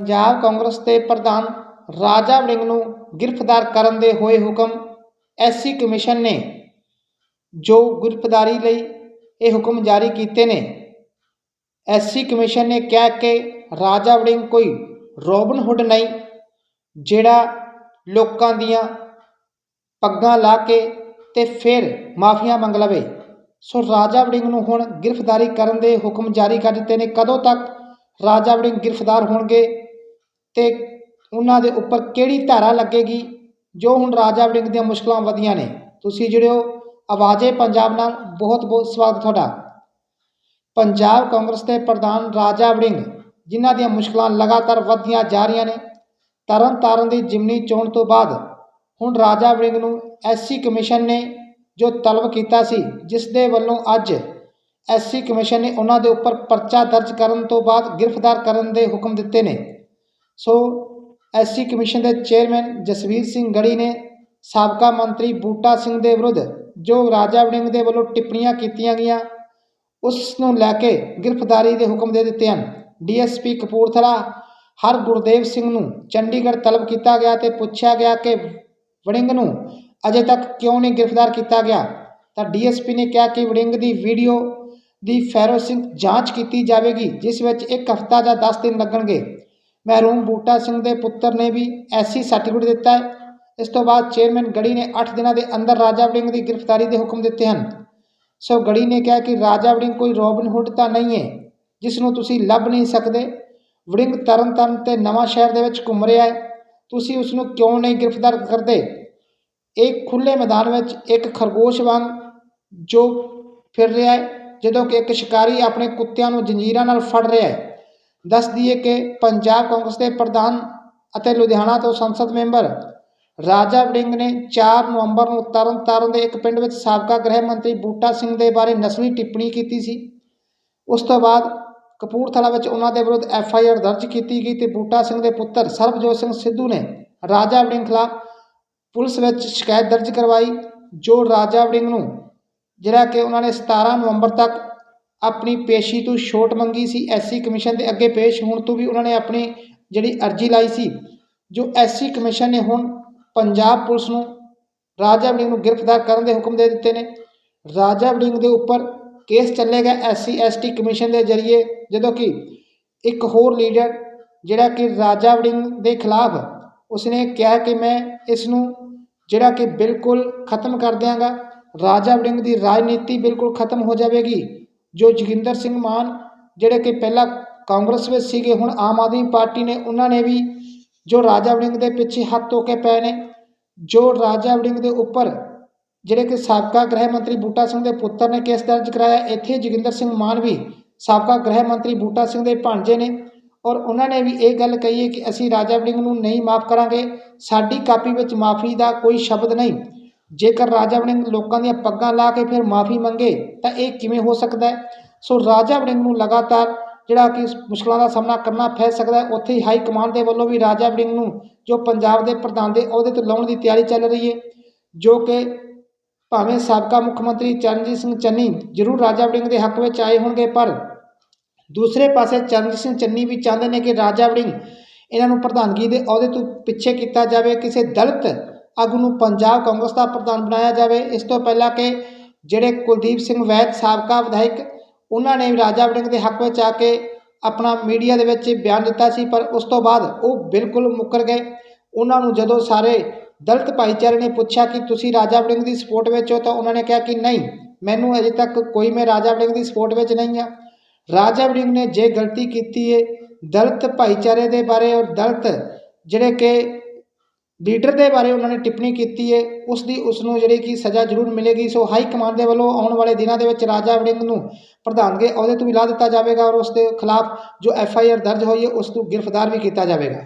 ਪੰਜਾਬ ਕਾਂਗਰਸ ਦੇ ਪ੍ਰਧਾਨ ਰਾਜਾ ਵੜਿੰਗ ਨੂੰ ਗ੍ਰਿਫਤਾਰ ਕਰਨ ਦੇ ਹੋਏ ਹੁਕਮ ਐਸਸੀ ਕਮਿਸ਼ਨ ਨੇ। ਜੋ ਗ੍ਰਿਫਤਾਰੀ ਲਈ ਇਹ ਹੁਕਮ ਜਾਰੀ ਕੀਤੇ ਨੇ। ਐਸਸੀ ਕਮਿਸ਼ਨ ਨੇ ਕਿਹਾ ਕਿ ਰਾਜਾ ਵੜਿੰਗ ਕੋਈ ਰੋਬਨ ਹੁੱਡ ਨਹੀਂ, ਜਿਹੜਾ ਲੋਕਾਂ ਦੀਆਂ ਪੱਗਾਂ ਲਾ ਕੇ ਤੇ ਫਿਰ ਮਾਫੀਆਂ ਮੰਗ ਲਵੇ। ਸੋ ਰਾਜਾ ਵੜਿੰਗ ਨੂੰ ਹੁਣ ਗ੍ਰਿਫਤਾਰੀ ਕਰਨ ਦੇ ਹੁਕਮ ਜਾਰੀ ਕਰ ਦਿੱਤੇ ਨੇ। ਕਦੋਂ ਤੱਕ ਰਾਜਾ ਵੜਿੰਗ ਗ੍ਰਿਫਤਾਰ ਹੋਣਗੇ ਤੇ ਉਹਨਾਂ ਦੇ ਉੱਪਰ ਕਿਹੜੀ ਧਾਰਾ ਲੱਗੇਗੀ, ਜੋ ਹੁਣ ਰਾਜਾ ਵੜਿੰਗ ਦੀਆਂ ਮੁਸ਼ਕਿਲਾਂ ਵਧੀਆਂ ਨੇ। ਤੁਸੀਂ ਜਿਹੜੇ ਹੋ ਆਵਾਜ਼ੇ ਪੰਜਾਬ ਨਾਲ, ਬਹੁਤ ਬਹੁਤ ਸਵਾਗਤ ਤੁਹਾਡਾ। ਪੰਜਾਬ ਕਾਂਗਰਸ ਦੇ ਪ੍ਰਧਾਨ ਰਾਜਾ ਵੜਿੰਗ, ਜਿਨ੍ਹਾਂ ਦੀਆਂ ਮੁਸ਼ਕਲਾਂ ਲਗਾਤਾਰ ਵਧਦੀਆਂ ਜਾ ਰਹੀਆਂ ਨੇ ਤਰਨ ਤਾਰਨ ਦੀ ਜਿਮਨੀ ਚੋਣ ਤੋਂ ਬਾਅਦ ਹੁਣ ਰਾਜਾ ਵੜਿੰਗ ਨੂੰ ਐਸਸੀ ਕਮਿਸ਼ਨ ਨੇ ਜੋ ਤਲਬ ਕੀਤਾ ਸੀ, ਜਿਸ ਦੇ ਵੱਲੋਂ ਅੱਜ ਐਸਸੀ ਕਮਿਸ਼ਨ ਨੇ ਉਹਨਾਂ ਦੇ ਉੱਪਰ ਪਰਚਾ ਦਰਜ ਕਰਨ ਤੋਂ ਬਾਅਦ ਗ੍ਰਿਫਤਾਰ ਕਰਨ ਦੇ ਹੁਕਮ ਦਿੱਤੇ ਨੇ। ਸੋ ਐਸਸੀ ਕਮਿਸ਼ਨ ਦੇ ਚੇਅਰਮੈਨ ਜਸਵੀਰ ਸਿੰਘ ਗੜੀ ਨੇ ਸਾਬਕਾ ਮੰਤਰੀ ਬੂਟਾ ਸਿੰਘ ਦੇ ਵਿਰੁੱਧ ਜੋ ਰਾਜਾ ਵੜਿੰਗ ਦੇ ਵੱਲੋਂ ਟਿੱਪਣੀਆਂ ਕੀਤੀਆਂ ਗਈਆਂ ਉਸ ਨੂੰ ਲੈ ਕੇ ਗ੍ਰਿਫਤਾਰੀ ਦੇ ਹੁਕਮ ਦੇ ਦਿੱਤੇ ਹਨ। ਡੀਐਸਪੀ ਕਪੂਰਥਲਾ, ਹਰ ਗੁਰਦੇਵ ਸਿੰਘ ਨੂੰ ਚੰਡੀਗੜ੍ਹ ਤਲਬ ਕੀਤਾ ਗਿਆ ਤੇ ਪੁੱਛਿਆ ਗਿਆ ਕਿ ਵੜਿੰਗ ਨੂੰ ਅਜੇ ਤੱਕ ਕਿਉਂ ਨਹੀਂ ਗ੍ਰਿਫਤਾਰ ਕੀਤਾ ਗਿਆ? ਤਾਂ ਡੀਐਸਪੀ ਨੇ ਕਿਹਾ ਕਿ ਵੜਿੰਗ ਦੀ ਵੀਡੀਓ ਦੀ ਫੈਰੋਸਿੰਗ ਜਾਂਚ ਕੀਤੀ ਜਾਵੇਗੀ, ਜਿਸ ਵਿੱਚ ਇੱਕ ਹਫ਼ਤਾ ਜਾਂ 10 ਦਿਨ ਲੱਗਣਗੇ। ਮਹਿਰੂਮ ਬੂਟਾ ਸਿੰਘ ਦੇ ਪੁੱਤਰ ਨੇ ਵੀ ਐਸੀ ਸਰਟੀਫਿਕੇਟ ਦਿੱਤਾ ਹੈ। ਇਸ ਤੋਂ ਬਾਅਦ ਚੇਅਰਮੈਨ ਗੜੀ ਨੇ 8 ਦਿਨਾਂ ਦੇ ਅੰਦਰ ਰਾਜਾ ਵੜਿੰਗ ਦੀ ਗ੍ਰਿਫਤਾਰੀ ਦੇ ਹੁਕਮ ਦਿੱਤੇ ਹਨ। ਸੋ ਗੜੀ ਨੇ ਕਿਹਾ ਕਿ ਰਾਜਾ ਵੜਿੰਗ ਕੋਈ ਰੋਬਨ ਹੁੱਡ ਤਾਂ ਨਹੀਂ ਹੈ, ਜਿਸ ਨੂੰ ਤੁਸੀਂ ਲੱਭ ਨਹੀਂ ਸਕਦੇ। ਵੜਿੰਗ ਤਰਨ ਤਾਰਨ ਤੇ ਨਵਾਂ ਸ਼ਹਿਰ ਦੇ ਵਿੱਚ ਘੁੰਮ ਰਿਹਾ ਹੈ। ਤੁਸੀਂ ਉਸ ਨੂੰ ਕਿਉਂ ਨਹੀਂ ਗ੍ਰਿਫਤਾਰ ਕਰਦੇ? ਇੱਕ ਖੁੱਲੇ ਮੈਦਾਨ ਵਿੱਚ ਇੱਕ ਖਰਗੋਸ਼ ਵਾਂਗ ਜੋ ਫਿਰ ਰਿਹਾ ਹੈ, ਜਦੋਂ ਕਿ ਇੱਕ ਸ਼ਿਕਾਰੀ ਆਪਣੇ ਕੁੱਤਿਆਂ ਨੂੰ ਜੰਜੀਰਾਂ ਨਾਲ ਫੜ ਰਿਹਾ ਹੈ। ਦੱਸ ਦਈਏ ਕਿ ਪੰਜਾਬ ਕਾਂਗਰਸ ਦੇ ਪ੍ਰਧਾਨ ਅਤੇ ਲੁਧਿਆਣਾ ਤੋਂ ਸੰਸਦ ਮੈਂਬਰ ਰਾਜਾ ਵੜਿੰਗ ਨੇ 4 ਨਵੰਬਰ ਨੂੰ ਤਰਨ ਤਾਰਨ ਦੇ ਇੱਕ ਪਿੰਡ ਵਿੱਚ ਸਾਬਕਾ ਗ੍ਰਹਿ ਮੰਤਰੀ ਬੂਟਾ ਸਿੰਘ ਦੇ ਬਾਰੇ ਨਸਲੀ ਟਿੱਪਣੀ ਕੀਤੀ ਸੀ। ਉਸ ਤੋਂ ਬਾਅਦ ਕਪੂਰਥਲਾ ਵਿੱਚ ਉਹਨਾਂ ਦੇ ਵਿਰੁੱਧ ਐਫ ਆਈ ਆਰ ਦਰਜ ਕੀਤੀ ਗਈ ਤੇ ਬੂਟਾ ਸਿੰਘ ਦੇ ਪੁੱਤਰ ਸਰਬਜੋਤ ਸਿੰਘ ਸਿੱਧੂ ਨੇ ਰਾਜਾ ਵੜਿੰਗ ਖਿਲਾਫ ਪੁਲਿਸ ਵਿੱਚ ਸ਼ਿਕਾਇਤ ਦਰਜ ਕਰਵਾਈ, ਜੋ ਰਾਜਾ ਵੜਿੰਗ ਨੂੰ, ਜਿਹੜਾ ਕਿ ਉਹਨਾਂ ਨੇ 17 ਨਵੰਬਰ ਤੱਕ ਆਪਣੀ ਪੇਸ਼ੀ ਤੋਂ ਛੋਟ ਮੰਗੀ ਸੀ, ਐਸਸੀ ਕਮਿਸ਼ਨ ਦੇ ਅੱਗੇ ਪੇਸ਼ ਹੋਣ ਤੋਂ ਵੀ ਉਹਨਾਂ ਨੇ ਆਪਣੀ ਜਿਹੜੀ ਅਰਜ਼ੀ ਲਾਈ ਸੀ, ਜੋ ਐਸਸੀ ਕਮਿਸ਼ਨ ਨੇ ਹੁਣ ਪੰਜਾਬ ਪੁਲਿਸ ਨੂੰ ਰਾਜਾ ਵੜਿੰਗ ਨੂੰ ਗ੍ਰਿਫਤਾਰ ਕਰਨ ਦੇ ਹੁਕਮ ਦੇ ਦਿੱਤੇ ਨੇ। ਰਾਜਾ ਵੜਿੰਗ ਦੇ ਉੱਪਰ ਕੇਸ ਚੱਲੇਗਾ ਐਸਸੀ, ਐਸਟੀ ਕਮਿਸ਼ਨ ਦੇ ਜ਼ਰੀਏ, ਜਦੋਂ ਕਿ ਇੱਕ ਹੋਰ ਲੀਡਰ ਜਿਹੜਾ ਕਿ ਰਾਜਾ ਵੜਿੰਗ ਦੇ ਖਿਲਾਫ, ਉਸਨੇ ਕਿਹਾ ਕਿ ਮੈਂ ਇਸ ਨੂੰ ਜਿਹੜਾ ਕਿ ਬਿਲਕੁਲ ਖਤਮ ਕਰ ਦਿਆਂਗਾ। ਰਾਜਾ ਵੜਿੰਗ ਦੀ ਰਾਜਨੀਤੀ ਬਿਲਕੁਲ ਖਤਮ ਹੋ ਜਾਵੇਗੀ। ਜੋ ਜੋਗਿੰਦਰ ਸਿੰਘ ਮਾਨ, ਜਿਹੜੇ ਕਿ ਪਹਿਲਾਂ ਕਾਂਗਰਸ ਵਿੱਚ ਸੀਗੇ, ਹੁਣ ਆਮ ਆਦਮੀ ਪਾਰਟੀ ਨੇ, ਉਹਨਾਂ ਨੇ ਵੀ ਜੋ ਰਾਜਾ ਵੜਿੰਗ ਦੇ ਪਿੱਛੇ ਹੱਥ ਧੋ ਕੇ ਪਏ ਨੇ, ਜੋ ਰਾਜਾ ਵੜਿੰਗ ਦੇ ਉੱਪਰ ਜਿਹੜੇ ਕਿ ਸਾਬਕਾ ਗ੍ਰਹਿ ਮੰਤਰੀ ਬੂਟਾ ਸਿੰਘ ਦੇ ਪੁੱਤਰ ਨੇ ਕੇਸ ਦਰਜ ਕਰਾਇਆ, ਇੱਥੇ ਜੋਗਿੰਦਰ ਸਿੰਘ ਮਾਨ ਵੀ ਸਾਬਕਾ ਗ੍ਰਹਿ ਮੰਤਰੀ ਬੂਟਾ ਸਿੰਘ ਦੇ ਭਾਣਜੇ ਨੇ ਔਰ ਉਹਨਾਂ ਨੇ ਵੀ ਇਹ ਗੱਲ ਕਹੀ ਹੈ ਕਿ ਅਸੀਂ ਰਾਜਾ ਵੜਿੰਗ ਨੂੰ ਨਹੀਂ ਮਾਫ ਕਰਾਂਗੇ, ਸਾਡੀ ਕਾਪੀ ਵਿੱਚ ਮਾਫੀ ਦਾ ਕੋਈ ਸ਼ਬਦ ਨਹੀਂ। ਜੇਕਰ ਰਾਜਾ ਵੜਿੰਗ ਲੋਕਾਂ ਦੀਆਂ ਪੱਗਾਂ ਲਾ ਕੇ ਫਿਰ ਮਾਫੀ ਮੰਗੇ, ਤਾਂ ਇਹ ਕਿਵੇਂ ਹੋ ਸਕਦਾ ਹੈ? ਸੋ ਰਾਜਾ ਵੜਿੰਗ ਨੂੰ ਲਗਾਤਾਰ ਜਿਹੜਾ ਕਿ ਮੁਸ਼ਕਲਾਂ ਦਾ ਸਾਹਮਣਾ ਕਰਨਾ ਪੈ ਸਕਦਾ ਹੈ, ਉੱਥੇ ਹੀ ਹਾਈ ਕਮਾਂਡ ਦੇ ਵੱਲੋਂ ਵੀ ਰਾਜਾ ਵੜਿੰਗ ਨੂੰ ਜੋ ਪੰਜਾਬ ਦੇ ਪ੍ਰਧਾਨ ਦੇ ਅਹੁਦੇ ਤੋਂ ਲਾਉਣ ਦੀ ਤਿਆਰੀ ਚੱਲ ਰਹੀ ਹੈ, ਜੋ ਕਿ ਭਾਵੇਂ ਸਾਬਕਾ ਮੁੱਖ ਮੰਤਰੀ ਚਰਨਜੀਤ ਸਿੰਘ ਚੰਨੀ ਜ਼ਰੂਰ ਰਾਜਾ ਵੜਿੰਗ ਦੇ ਹੱਕ ਵਿੱਚ ਆਏ ਹੋਣਗੇ, ਪਰ ਦੂਸਰੇ ਪਾਸੇ ਚਰਨਜੀਤ ਸਿੰਘ ਚੰਨੀ ਵੀ ਚਾਹੁੰਦੇ ਨੇ ਕਿ ਰਾਜਾ ਵੜਿੰਗ ਇਹਨਾਂ ਨੂੰ ਪ੍ਰਧਾਨਗੀ ਦੇ ਅਹੁਦੇ ਤੋਂ ਪਿੱਛੇ ਕੀਤਾ ਜਾਵੇ, ਕਿਸੇ ਦਲਿਤ ਆਗੂ ਨੂੰ ਪੰਜਾਬ ਕਾਂਗਰਸ ਦਾ ਪ੍ਰਧਾਨ ਬਣਾਇਆ ਜਾਵੇ। ਇਸ ਤੋਂ ਪਹਿਲਾਂ ਕਿ ਜਿਹੜੇ ਕੁਲਦੀਪ ਸਿੰਘ ਵੈਦ, ਸਾਬਕਾ ਵਿਧਾਇਕ, ਉਹਨਾਂ ਨੇ ਰਾਜਾ ਵੜਿੰਗ ਦੇ ਹੱਕ ਵਿੱਚ ਆ ਕੇ ਆਪਣਾ ਮੀਡੀਆ ਦੇ ਵਿੱਚ ਬਿਆਨ ਦਿੱਤਾ ਸੀ, ਪਰ ਉਸ ਤੋਂ ਬਾਅਦ ਉਹ ਬਿਲਕੁਲ ਮੁੱਕਰ ਗਏ। ਉਹਨਾਂ ਨੂੰ ਜਦੋਂ ਸਾਰੇ ਦਲਿਤ ਭਾਈਚਾਰੇ ਨੇ ਪੁੱਛਿਆ ਕਿ ਤੁਸੀਂ ਰਾਜਾ ਵੜਿੰਗ ਦੀ ਸਪੋਰਟ ਵਿੱਚ ਹੋ, ਤਾਂ ਉਹਨਾਂ ਨੇ ਕਿਹਾ ਕਿ ਨਹੀਂ, ਮੈਨੂੰ ਅਜੇ ਤੱਕ ਕੋਈ ਮੈਂ ਰਾਜਾ ਵੜਿੰਗ ਦੀ ਸਪੋਰਟ ਵਿੱਚ ਨਹੀਂ ਆ ਰਾਜਾ ਵੜਿੰਗ ਨੇ ਜੇ ਗਲਤੀ ਕੀਤੀ ਹੈ ਦਲਿਤ ਭਾਈਚਾਰੇ ਦੇ ਬਾਰੇ ਔਰ ਦਲਿਤ ਜਿਹੜੇ ਕਿ ਲੀਡਰ ਦੇ ਬਾਰੇ ਉਹਨਾਂ ਨੇ ਟਿੱਪਣੀ ਕੀਤੀ ਹੈ ਉਸ ਦੀ ਉਸ ਨੂੰ ਜਿਹੜੀ ਕਿ ਸਜ਼ਾ ਜ਼ਰੂਰ ਮਿਲੇਗੀ, ਸੋ ਹਾਈ ਕਮਾਂਡ ਦੇ ਵੱਲੋਂ ਆਉਣ ਵਾਲੇ ਦਿਨਾਂ ਦੇ ਵਿੱਚ ਰਾਜਾ ਵੜਿੰਗ ਨੂੰ ਪ੍ਰਧਾਨਗੀ ਅਹੁਦੇ ਤੋਂ ਵੀ ਲਾ ਦਿੱਤਾ ਜਾਵੇਗਾ ਔਰ ਉਸ ਦੇ ਖਿਲਾਫ ਜੋ ਐਫ ਆਈ ਆਰ ਦਰਜ ਹੋਈ ਹੈ ਉਸ ਨੂੰ ਗ੍ਰਿਫਤਾਰ ਵੀ ਕੀਤਾ ਜਾਵੇਗਾ।